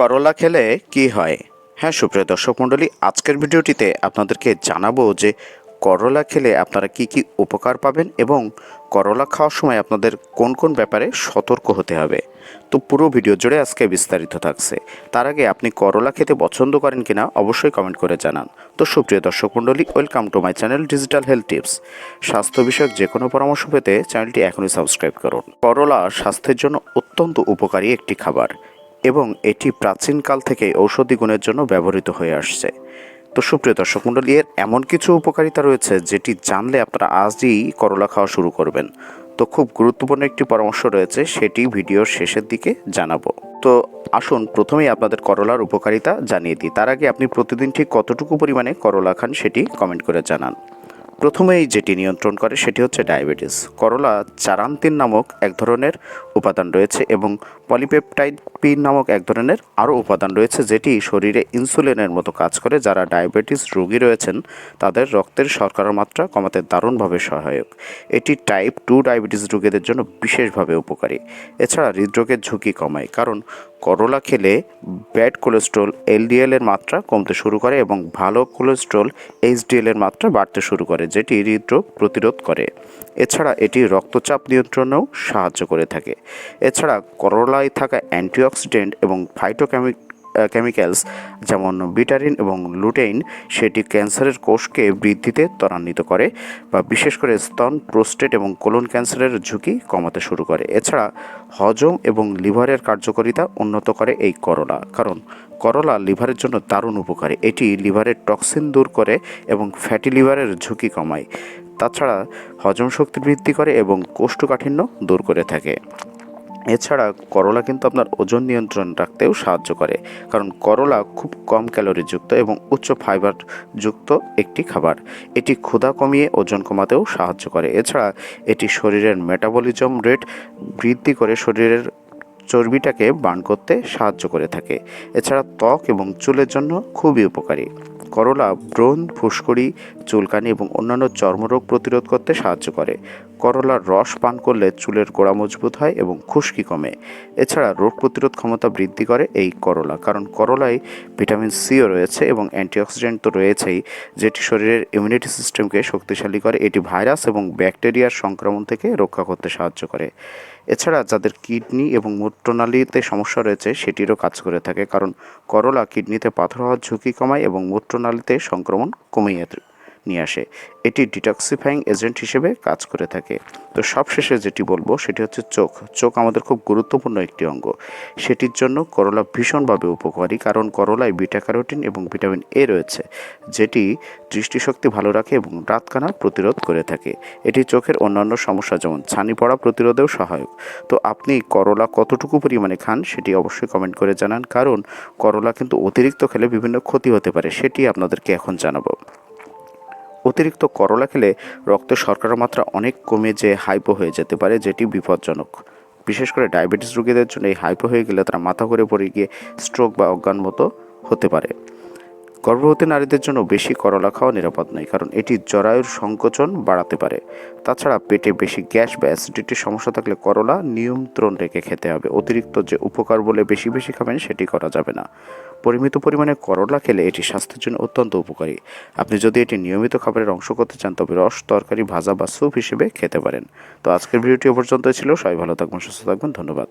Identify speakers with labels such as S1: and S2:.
S1: করলা খেলে কি হয়? হ্যাঁ সুপ্রিয় দর্শক মণ্ডলী, আজকের ভিডিওটিতে আপনাদেরকে জানাব যে করলা খেলে আপনারা কি কি উপকার পাবেন এবং করলা খাওয়ার সময় আপনাদের কোন কোন ব্যাপারে সতর্ক হতে হবে। তো পুরো ভিডিও জুড়ে আজকে বিস্তারিত থাকছে। তার আগে আপনি করলা খেতে পছন্দ করেন কিনা অবশ্যই কমেন্ট করে জানান। তো সুপ্রিয় দর্শক মণ্ডলী, welcome to my channel digital health tips. স্বাস্থ্য বিষয়ক যে কোনো পরামর্শ পেতে চ্যানেলটি এখনই সাবস্ক্রাইব করুন। করলা স্বাস্থ্যের জন্য অত্যন্ত উপকারী একটি খাবার। এবং এটি প্রাচীনকাল থেকে ঔষধি গুণের জন্য ব্যবহৃত হয়ে আসছে। তো সুপ্রিয় দর্শক মণ্ডলী, এর এমন কিছু উপকারিতা রয়েছে যেটি জানলে আপনারা আজই করলা খাওয়া শুরু করবেন। তো খুব গুরুত্বপূর্ণ একটি পরামর্শ রয়েছে, সেটি ভিডিওর শেষের দিকে জানাব। তো আসুন, প্রথমেই আপনাদের করলার উপকারিতা জানিয়ে দিই। তার আগে আপনি প্রতিদিন ঠিক কতটুকু পরিমাণে করলা খান সেটি কমেন্ট করে জানান। প্রথমেই যেটি নিয়ন্ত্রণ করে সেটি হচ্ছে ডায়াবেটিস। করলা চারান্তিন নামক এক ধরনের উপাদান রয়েছে এবং পলিপেপটাইড পি নামক এক ধরনের আরও উপাদান রয়েছে যেটি শরীরে ইনসুলিনের মতো কাজ করে, যারা ডায়াবেটিস রোগী রয়েছেন, তাদের রক্তের শর্করার মাত্রা কমাতে দারুণভাবে সহায়ক। এটি টাইপ টু ডায়াবেটিস রোগীদের জন্য বিশেষভাবে উপকারী। এছাড়া হৃদরোগের ঝুঁকি কমায়, কারণ করলা খেলে ব্যাড কোলেস্ট্রল এলডিএল এর মাত্রা কমতে শুরু করে এবং ভালো কোলেস্ট্রল এইচডিএল এর মাত্রা বাড়তে শুরু করে, যেটি হৃদরোগ প্রতিরোধ করে। এছাড়া এটি রক্তচাপ নিয়ন্ত্রণেও সাহায্য করে থাকে। এছাড়া করলায় থাকা অ্যান্টিঅক্সিডেন্ট এবং ফাইটোকেমিক কেমিক্যালস যেমন বিটারিন এবং লুটেইন সেটি ক্যান্সারের কোষকে বৃদ্ধিতে ত্বরান্বিত করে বা বিশেষ করে স্তন প্রোস্টেট এবং কোলন ক্যান্সারের ঝুঁকি কমাতে শুরু করে। এছাড়া হজম এবং লিভারের কার্যকারিতা উন্নত করে এই করলা, কারণ করলা লিভারের জন্য দারুণ উপকারী। এটি লিভারের টক্সিন দূর করে এবং ফ্যাটি লিভারের ঝুঁকি কমায়। তাছাড়া হজম শক্তি বৃদ্ধি করে এবং কোষ্ঠকাঠিন্য দূর করে থাকে। এছাড়া করলা কিন্তু আপনার ওজন নিয়ন্ত্রণ রাখতেও সাহায্য করে। কারণ করলা খুব কম ক্যালোরিযুক্ত এবং উচ্চ ফাইবার যুক্ত একটি খাবার। এটি ক্ষুধা কমিয়ে ওজন কমাতেও সাহায্য করে। এছাড়া এটি শরীরের মেটাবলিজম রেট বৃদ্ধি করে শরীরের চর্বিটাকে বার্ন করতে সাহায্য করে থাকে। এছাড়া ত্বক এবং চুলের জন্য খুবই উপকারী। করলা ব্রণ ফুসকুড়ি, চুলকানি এবং অন্যান্য চর্মরোগ প্রতিরোধ করতে সাহায্য করে। করলার রস পান করলে চুলের গোড়া মজবুত হয় এবং খুশকি কমে। এছাড়া রোগ প্রতিরোধ ক্ষমতা বৃদ্ধি করে এই করলা, কারণ করলায় ভিটামিন সিও রয়েছে এবং অ্যান্টিঅক্সিডেন্ট তো রয়েছেই, যেটি শরীরের ইমিউনিটি সিস্টেমকে শক্তিশালী করে, এটি ভাইরাস এবং ব্যাকটেরিয়ার সংক্রমণ থেকে রক্ষা করতে সাহায্য করে। এছাড়া যাদের কিডনি এবং মূত্রনালীতে সমস্যা রয়েছে, সেটিরও কাজ করে থাকে। কারণ করলা কিডনিতে পাথর হওয়ার ঝুঁকি কমায় এবং মূত্রনালীতে সংক্রমণ কমিয়ে নিয়ে আসে। এটি ডিটক্সিফাইং এজেন্ট হিসেবে কাজ করে থাকে। তো সবশেষে যেটি বলব, সেটি হচ্ছে চোখ। চোখ আমাদের খুব গুরুত্বপূর্ণ একটি অঙ্গ। সেটির জন্য করলা ভীষণভাবে উপকারী, কারণ করলায় বিটা ক্যারোটিন এবং ভিটামিন এ রয়েছে, যেটি দৃষ্টিশক্তি ভালো রাখে এবং রাতকানা প্রতিরোধ করে থাকে। এটি চোখের অন্যান্য সমস্যা, যেমন ছানি পড়া প্রতিরোধেও সহায়ক। তো আপনি করলা কতটুকু পরিমাণে খান, সেটি অবশ্যই কমেন্ট করে জানান। কারণ করলা কিন্তু অতিরিক্ত খেলে বিভিন্ন ক্ষতি হতে পারে, সেটি আপনাদেরকে এখন জানাব। অতিরিক্ত করলা খেলে রক্তে শর্করার মাত্রা অনেক কমে যে হাইপো হয়ে যেতে পারে, যেটি বিপজ্জনক। বিশেষ করে ডায়াবেটিস রোগীদের জন্য এই হাইপো হয়ে গেলে তারা মাথা ঘুরে পড়ে গিয়ে স্ট্রোক বা অজ্ঞান মতো হতে পারে। গর্ভবতী নারীদের জন্য বেশি করলা খাওয়া নিরাপদ নয়, কারণ এটি জরায়ুর সংকোচন বাড়াতে পারে। তাছাড়া পেটে বেশি গ্যাস বা অ্যাসিডিটির সমস্যা থাকলে করলা নিয়ন্ত্রণ রেখে খেতে হবে। অতিরিক্ত যে উপকার বলে বেশি বেশি খাবেন সেটি করা যাবে না। পরিমিত পরিমাণে করলা খেলে এটি স্বাস্থ্যের জন্য অত্যন্ত উপকারী। আপনি যদি এটি নিয়মিত খাবারের অংশ করতে চান, তবে রস, তরকারি, ভাজা বা স্যুপ হিসেবে খেতে পারেন। তো আজকের ভিডিওটি পর্যন্ত ছিল। সবাই ভালো থাকবেন, সুস্থ থাকবেন। ধন্যবাদ।